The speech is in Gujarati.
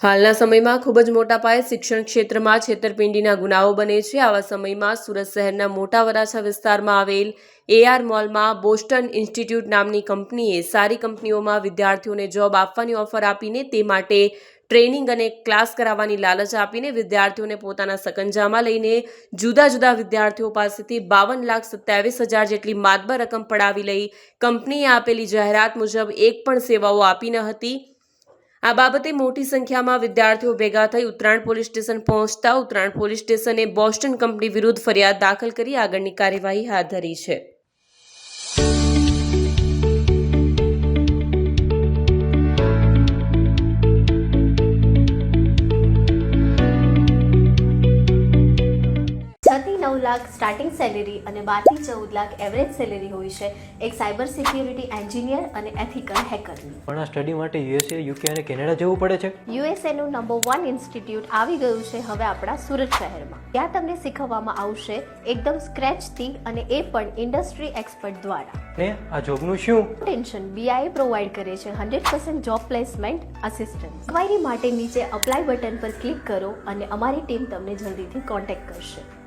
હાલના સમયમાં ખૂબ જ મોટા પાયે શિક્ષણ ક્ષેત્રમાં છેતરપિંડીના ગુનાઓ બને છે. આવા સમયમાં સુરત શહેરના મોટા વરાછા વિસ્તારમાં આવેલ એઆર મોલમાં બોસ્ટન ઇન્સ્ટિટ્યૂટ નામની કંપનીએ સારી કંપનીઓમાં વિદ્યાર્થીઓને જોબ આપવાની ઓફર આપીને તે માટે ટ્રેનિંગ અને ક્લાસ કરાવવાની લાલચ આપીને વિદ્યાર્થીઓને પોતાના સકંજામાં લઈને જુદા જુદા વિદ્યાર્થીઓ પાસેથી બાવન લાખ સત્યાવીસ હજાર જેટલી માતબર રકમ પડાવી લઈ કંપનીએ આપેલી જાહેરાત મુજબ એક પણ સેવાઓ આપી ન હતી. આ બાબતે મોટી સંખ્યામાં વિદ્યાર્થીઓ ભેગા થઈ ઉત્તરાયણ પોલીસ સ્ટેશન પહોંચતા ઉત્તરાયણ પોલીસ સ્ટેશને બોસ્ટન કંપની વિરુદ્ધ ફરિયાદ દાખલ કરી આગળની કાર્યવાહી હાથ ધરી છે. નવ લાખ સ્ટાર્ટિંગ સેલેરી અને બારથી ચૌદ લાખ એવરેજ સેલેરી હોય છે. એક સાયબર સિક્યુરિટી એન્જિનિયર અને એથિકલ હેકરની પણ આ સ્ટડી માટે યુએસએ યુકે અને કેનેડા જવું પડે છે? યુએસએનું નંબર વન ઇન્સ્ટિટ્યૂટ આવી ગયું છે હવે આપણા સુરત શહેરમાં. ત્યાં તમને શીખવવામાં આવશે એકદમ સ્ક્રેચથી અને એ પણ ઇન્ડસ્ટ્રી એક્સપર્ટ દ્વારા. ને આ જોબનું શું? ટેન્શન બીઆઈ પ્રોવાઈડ કરે છે hundred percent job placement assistance query માટે નીચે અપ્લાય બટન પર ક્લિક કરો અને અમારી ટીમ તમને જલ્દીથી કોન્ટેક્ટ કરશે.